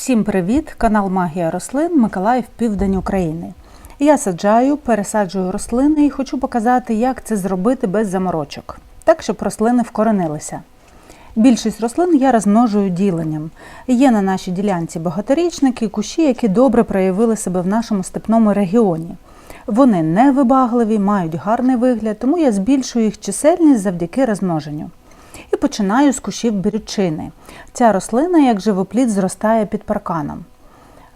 Всім привіт! Канал Магія рослин Миколаїв, Південь України. Я саджаю, пересаджую рослини і хочу показати, як це зробити без заморочок, так щоб рослини вкоренилися. Більшість рослин я розмножую діленням. Є на нашій ділянці багаторічники, кущі, які добре проявили себе в нашому степному регіоні. Вони невибагливі, мають гарний вигляд, тому я збільшую їх чисельність завдяки розмноженню. Починаю з кущів бірючини. Ця рослина, як живоплід, зростає під парканом.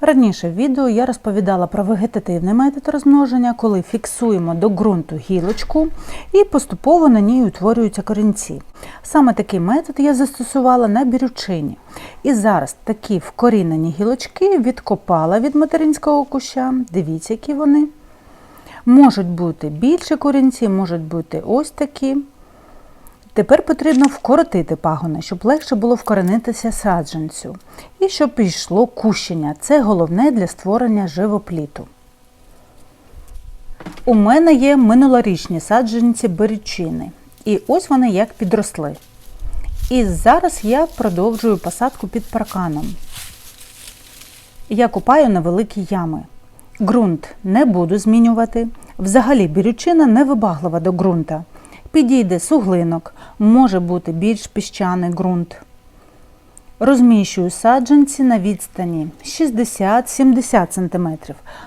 Раніше в відео я розповідала про вегетативний метод розмноження, коли фіксуємо до ґрунту гілочку і поступово на ній утворюються корінці. Саме такий метод я застосувала на бірючині. І зараз такі вкорінені гілочки відкопала від материнського куща. Дивіться, які вони. Можуть бути більші корінці, можуть бути ось такі. Тепер потрібно вкоротити пагони, щоб легше було вкоренитися саджанцю. І щоб пішло кущення. Це головне для створення живопліту. У мене є минулорічні саджанці берючини. І ось вони як підросли. І зараз я продовжую посадку під парканом. Я купаю невеликі ями. Ґрунт не буду змінювати. Взагалі бірючина невибаглива до ґрунта. Підійде суглинок, може бути більш піщаний ґрунт. Розміщую саджанці на відстані 60-70 см.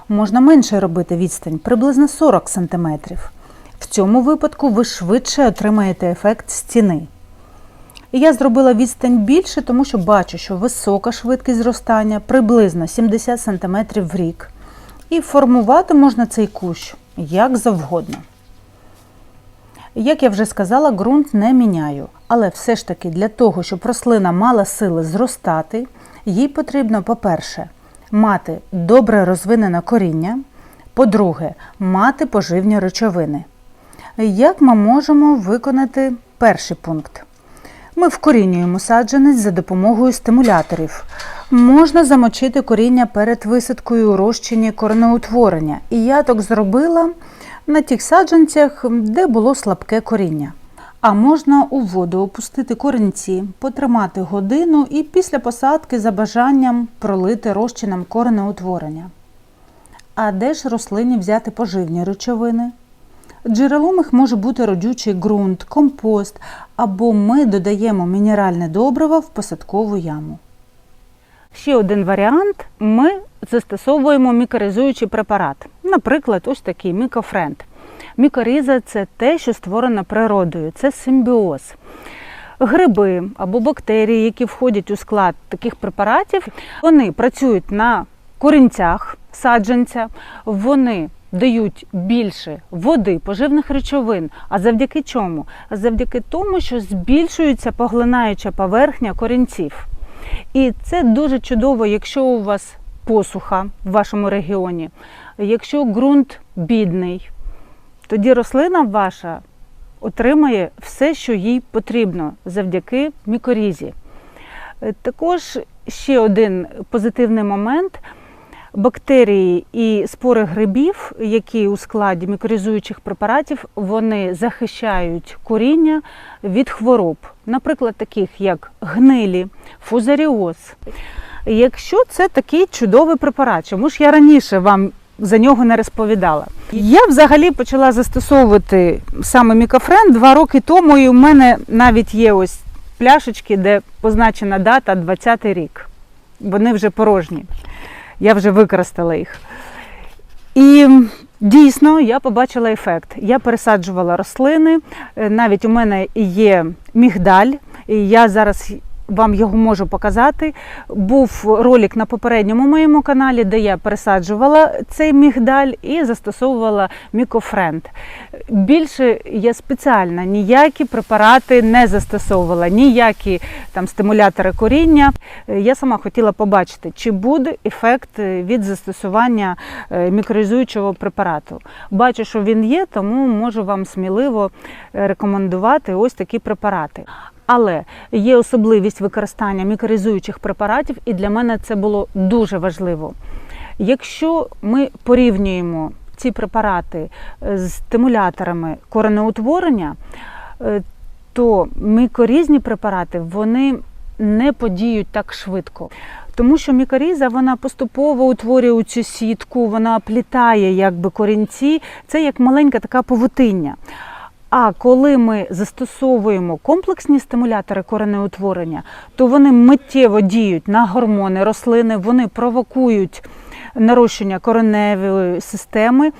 Можна менше робити відстань, приблизно 40 см. В цьому випадку ви швидше отримаєте ефект стіни. Я зробила відстань більше, тому що бачу, що висока швидкість зростання приблизно 70 см в рік. І формувати можна цей кущ як завгодно. Як я вже сказала, ґрунт не міняю, але все ж таки для того, щоб рослина мала сили зростати, їй потрібно, по-перше, мати добре розвинене коріння, по-друге, мати поживні речовини. Як ми можемо виконати перший пункт? Ми вкорінюємо саджанець за допомогою стимуляторів. Можна замочити коріння перед висадкою у розчині коренеутворення. І я так зробила на тих саджанцях, де було слабке коріння. А можна у воду опустити корінці, потримати годину і після посадки за бажанням пролити розчином коренеутворення. А де ж рослині взяти поживні речовини? Джерелом їх може бути родючий ґрунт, компост або ми додаємо мінеральне добриво в посадкову яму. Ще один варіант ми застосовуємо мікоризуючий препарат. Наприклад, ось такий мікофренд. Мікориза це те, що створено природою, це симбіоз. Гриби або бактерії, які входять у склад таких препаратів, вони працюють на корінцях саджанця, вони дають більше води, поживних речовин. А завдяки чому? А завдяки тому, що збільшується поглинаюча поверхня корінців. І це дуже чудово, якщо у вас посуха в вашому регіоні, якщо ґрунт бідний, тоді рослина ваша отримає все, що їй потрібно завдяки мікорізі. Е, Також ще один позитивний момент. Бактерії і спори грибів, які у складі мікоризуючих препаратів, вони захищають коріння від хвороб, наприклад, таких як гнилі, фузаріоз. Якщо це такий чудовий препарат, чому ж я раніше вам за нього не розповідала? Я взагалі почала застосовувати саме мікофрен два роки тому, і у мене навіть є ось пляшечки, де позначена дата 20-й рік. Вони вже порожні. Я вже використала їх. І дійсно я побачила ефект. Я пересаджувала рослини. Е, Навіть у мене є мігдаль, і я зараз вам його можу показати. Був ролик на попередньому моєму каналі, де я пересаджувала цей мігдаль і застосовувала мікофренд. Більше я спеціально ніякі препарати не застосовувала, ніякі там стимулятори коріння. Я сама хотіла побачити, чи буде ефект е, від застосування е, препарату. Бачу, що він є, тому можу вам сміливо е, рекомендувати ось такі препарати. Але є особливість використання мікоризуючих препаратів, і для мене це було дуже важливо. Якщо ми порівнюємо ці препарати е, з стимуляторами коренеутворення, е, то мікорізні препарати вони не подіють так швидко. Тому що мікоріза вона поступово утворює цю сітку, вона плітає якби корінці. Це як маленька така павутиння. А коли ми застосовуємо комплексні стимулятори коренеутворення, то вони миттєво діють на гормони рослини, вони провокують нарощення кореневої системи.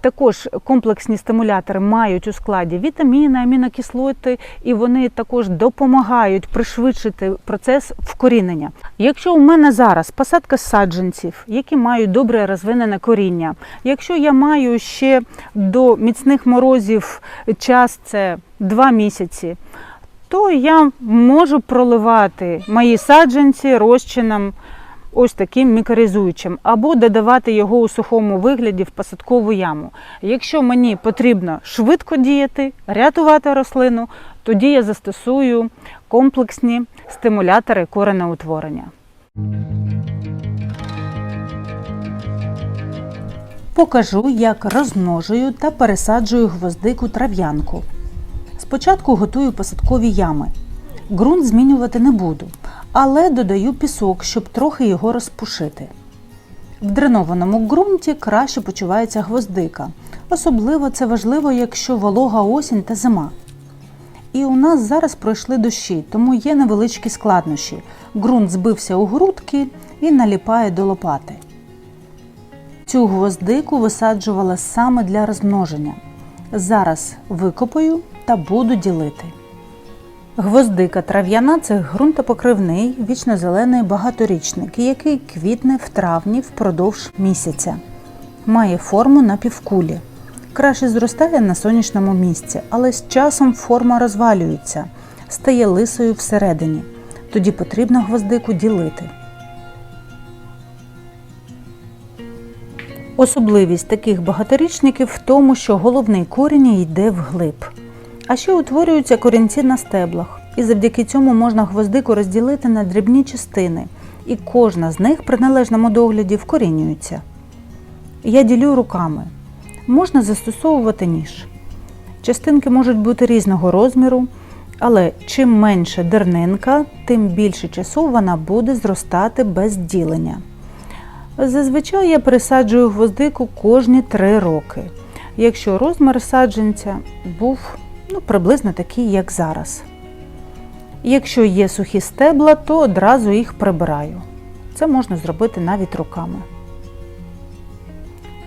Також комплексні стимулятори мають у складі вітаміни, амінокислоти, і вони також допомагають пришвидшити процес вкорінення. Якщо у мене зараз посадка саджанців, які мають добре розвинене коріння, якщо я маю ще до міцних морозів час це 2 місяці, то я можу проливати мої саджанці розчином ось таким мікоризуючим, або додавати його у сухому вигляді в посадкову яму. Якщо мені потрібно швидко діяти, рятувати рослину, тоді я застосую комплексні стимулятори коренеутворення. Покажу, як розмножую та пересаджую гвоздику трав'янку. Спочатку готую посадкові ями. Ґрунт змінювати не буду, але додаю пісок, щоб трохи його розпушити. В дренованому ґрунті краще почувається гвоздика. Особливо це важливо, якщо волога осінь та зима. І у нас зараз пройшли дощі, тому є невеличкі складнощі. Ґрунт збився у грудки і наліпає до лопати. Цю гвоздику висаджувала саме для розмноження. Зараз викопаю та буду ділити. Гвоздика трав'яна це ґрунтопокривний вічнозелений багаторічник, який квітне в травні впродовж місяця. Має форму напівкулі. Краще зростає на сонячному місці, але з часом форма розвалюється, стає лисою всередині. Тоді потрібно гвоздику ділити. Особливість таких багаторічників в тому, що головний корінь йде вглиб. А ще утворюються корінці на стеблах, і завдяки цьому можна гвоздику розділити на дрібні частини, і кожна з них при належному догляді вкорінюється. Я ділю руками. Можна застосовувати ніж. Частинки можуть бути різного розміру, але чим менше дернинка, тим більше часу вона буде зростати без ділення. Зазвичай я пересаджую гвоздику кожні 3 роки, якщо розмір саджанця був ну, приблизно такий, як зараз. Якщо є сухі стебла, то одразу їх прибираю. Це можна зробити навіть руками.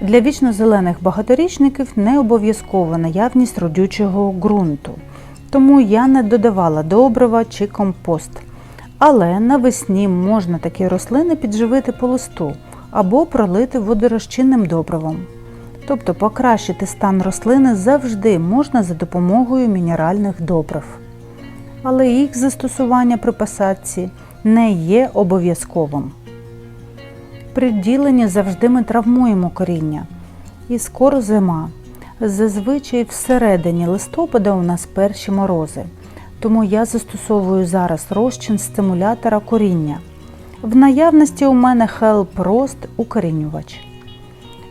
Для вічно-зелених багаторічників не обов'язкова наявність родючого ґрунту, тому я не додавала добрива чи компост. Але навесні можна такі рослини підживити по листу або пролити водорозчинним добривом. Тобто покращити стан рослини завжди можна за допомогою мінеральних добрив. Але їх застосування при посадці не є обов'язковим. При діленні завжди ми травмуємо коріння. І скоро зима. Зазвичай всередині листопада у нас перші морози. Тому я застосовую зараз розчин стимулятора коріння. В наявності у мене Help Rost укорінювач.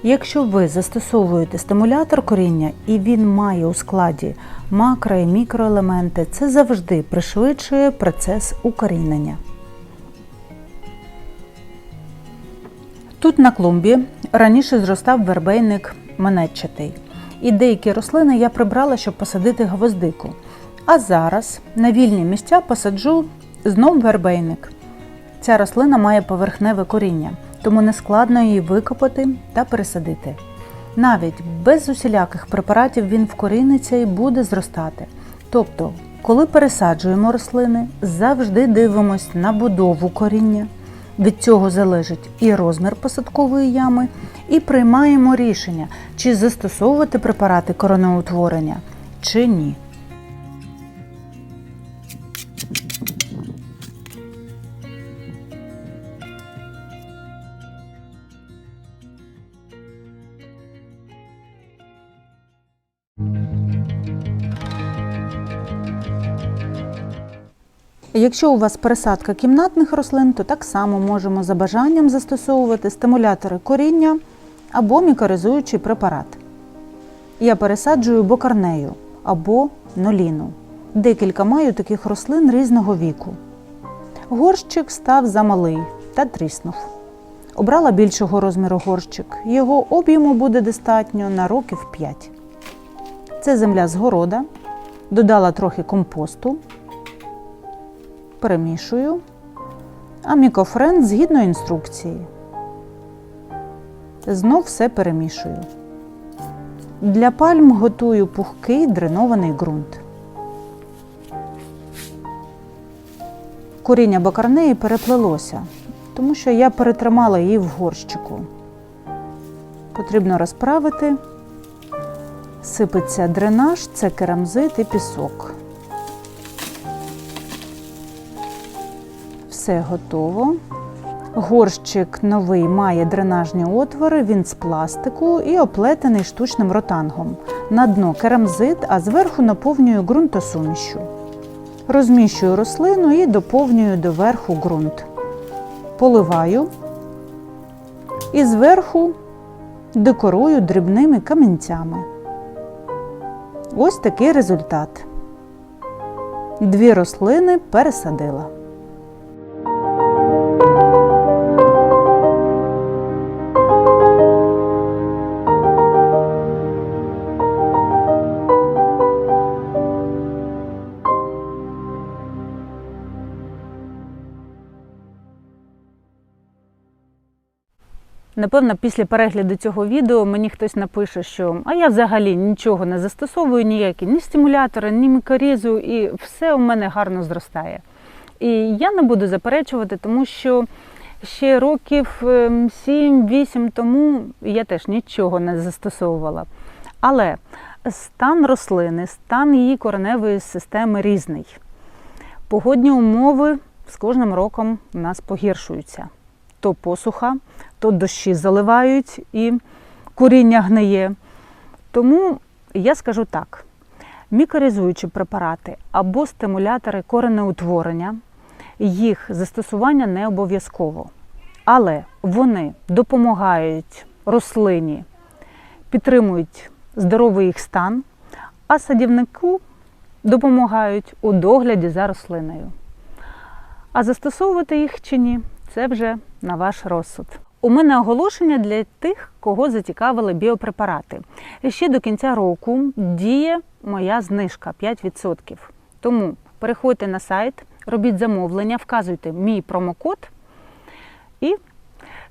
Якщо ви застосовуєте стимулятор коріння і він має у складі макро і мікроелементи, це завжди пришвидшує процес укорінення. Тут на клумбі раніше зростав вербейник манетчатий. І деякі рослини я прибрала, щоб посадити гвоздику. А зараз на вільні місця посаджу знов вербейник. Ця рослина має поверхневе коріння, тому не складно її викопати та пересадити. Навіть без усіляких препаратів він вкоріниться і буде зростати. Тобто, коли пересаджуємо рослини, завжди дивимось на будову коріння. Від цього залежить і розмір посадкової ями, і приймаємо рішення, чи застосовувати препарати короноутворення, чи ні. Якщо у вас пересадка кімнатних рослин, то так само можемо за бажанням застосовувати стимулятори коріння або мікоризуючий препарат. Я пересаджую бокарнею або ноліну. Декілька маю таких рослин різного віку. Горщик став замалий, та тріснув. Обрала більшого розміру горщик. Його об'єму буде достатньо на років 5. Це земля з города. Додала трохи компосту, перемішую. А мікофренд згідно інструкції. Знов все перемішую. Для пальм готую пухкий дренований ґрунт. Коріння бакарнеї переплелося, тому що я перетримала її в горщику. Потрібно розправити. Сипеться дренаж, це керамзит і пісок. Все готово. Горщик новий має дренажні отвори, він з пластику і оплетений штучним ротангом. На дно керамзит, а зверху наповнюю ґрунтосумішю. Розміщую рослину і доповнюю доверху ґрунт. Поливаю і зверху декорую дрібними камінцями. Ось такий результат. Дві рослини пересадила. Напевно, після перегляду цього відео мені хтось напише, що а я взагалі нічого не застосовую, ніякі ні стимулятори, ні мікорізу, і все у мене гарно зростає. І я не буду заперечувати, тому що ще років 7-8 тому я теж нічого не застосовувала. Але стан рослини, стан її кореневої системи різний. Погодні умови з кожним роком у нас погіршуються. То посуха, то дощі заливають і коріння гниє. Тому я скажу так: мікоризуючі препарати або стимулятори коренеутворення, їх застосування не обов'язково. Але вони допомагають рослині, підтримують здоровий їх стан, а садівнику допомагають у догляді за рослиною. А застосовувати їх чи ні, це вже на ваш розсуд. У мене оголошення для тих, кого зацікавили біопрепарати. Ще до кінця року діє моя знижка 5%. Тому переходьте на сайт, робіть замовлення, вказуйте мій промокод і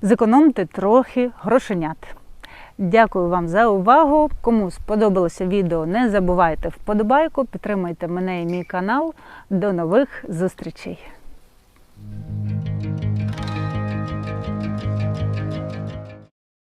зекономте трохи грошенят. Дякую вам за увагу. Кому сподобалося відео, не забувайте вподобайку, підтримайте мене і мій канал. До нових зустрічей!